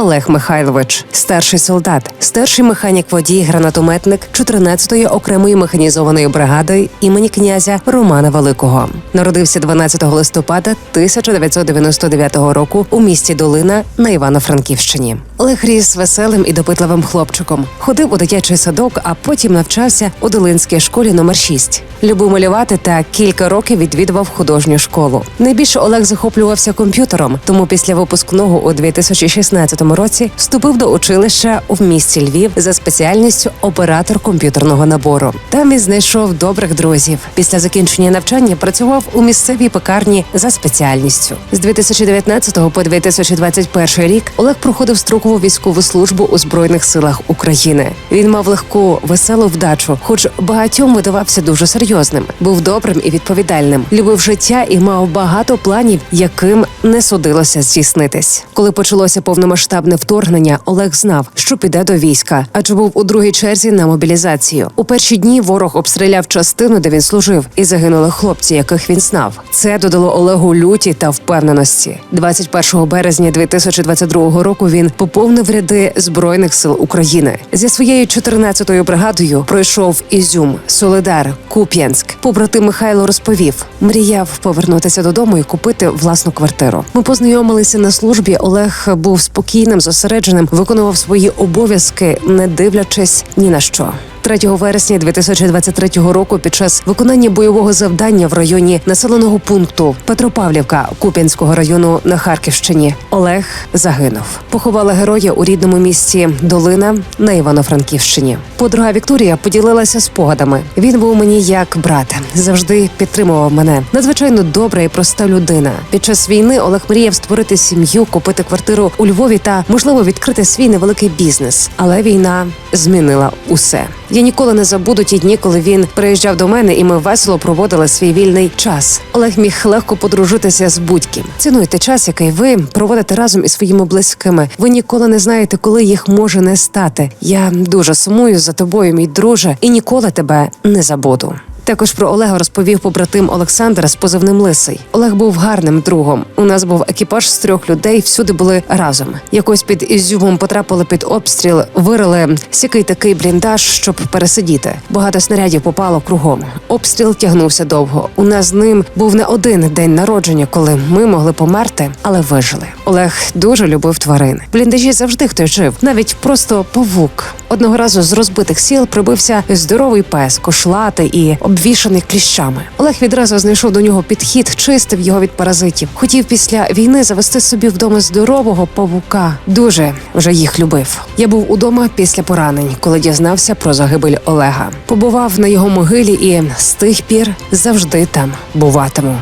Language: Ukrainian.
Олег Михайлович, старший солдат, старший механік водій, гранатометник 14-ї окремої механізованої бригади імені князя Романа Великого. Народився 12 листопада 1999 року у місті Долина на Івано-Франківщині. Олег ріс веселим і допитливим хлопчиком. Ходив у дитячий садок, а потім навчався у Долинській школі номер 6. Любив малювати та кілька років відвідував художню школу. Найбільше Олег захоплювався комп'ютером, тому після випускного у 2016 році вступив до училища в місті Львів за спеціальністю оператор комп'ютерного набору. Там він знайшов добрих друзів. Після закінчення навчання працював у місцевій пекарні за спеціальністю. З 2019 по 2021 рік Олег проходив строкову військову службу у збройних силах України. Він мав легку веселу вдачу, хоч багатьом видавався дуже серйозним. Був добрим і відповідальним, любив життя і мав багато планів, яким не судилося здійснитись. Коли почалося повномасштабне вторгнення, Олег знав, що піде до війська, адже був у другій черзі на мобілізацію. У перші дні ворог обстріляв частину, де він служив, і загинули хлопці, яких він знав. Це додало Олегу люті та впевненості. 21 березня 2022 року він поповнив ряди збройних сил України зі своєю 14-ю бригадою. Пройшов Ізюм, Солидар, Куп'янськ. Побратим Михайло розповів, мріяв повернутися додому і купити власну квартиру. Ми познайомилися на службі. Олег був спокійним, зосередженим, виконував свої обов'язки, не дивлячись ні на що. 3 вересня 2023 року під час виконання бойового завдання в районі населеного пункту Петропавлівка Куп'янського району на Харківщині Олег загинув. Поховали героя у рідному місті Долина на Івано-Франківщині. Подруга Вікторія поділилася спогадами. Він був мені як брат, завжди підтримував мене. Надзвичайно добра і проста людина. Під час війни Олег мріяв створити сім'ю, купити квартиру у Львові та можливо відкрити свій невеликий бізнес. Але війна змінила усе. Я ніколи не забуду ті дні, коли він приїжджав до мене, і ми весело проводили свій вільний час. Олег міг легко подружитися з будь-ким. Цінуйте час, який ви проводите разом із своїми близькими. Ви ніколи не знаєте, коли їх може не стати. Я дуже сумую за тобою, мій друже, і ніколи тебе не забуду. Також про Олега розповів побратим Олександр з позивним Лисий. Олег був гарним другом. У нас був екіпаж з трьох людей, всюди були разом. Якось під Ізюмом потрапили під обстріл, вирили сякий такий бліндаж, щоб пересидіти. Багато снарядів попало кругом. Обстріл тягнувся довго. У нас з ним був не один день народження, коли ми могли померти, але вижили. Олег дуже любив тварин. В бліндажі завжди хтось жив, навіть просто павук. Одного разу з розбитих сіл прибився здоровий пес, кошлатий і обвішаний кліщами. Олег відразу знайшов до нього підхід, чистив його від паразитів. Хотів після війни завести собі вдома здорового павука. Дуже вже їх любив. Я був удома після поранень, коли дізнався про загибель Олега. Побував на його могилі і з тих пір завжди там буватиму.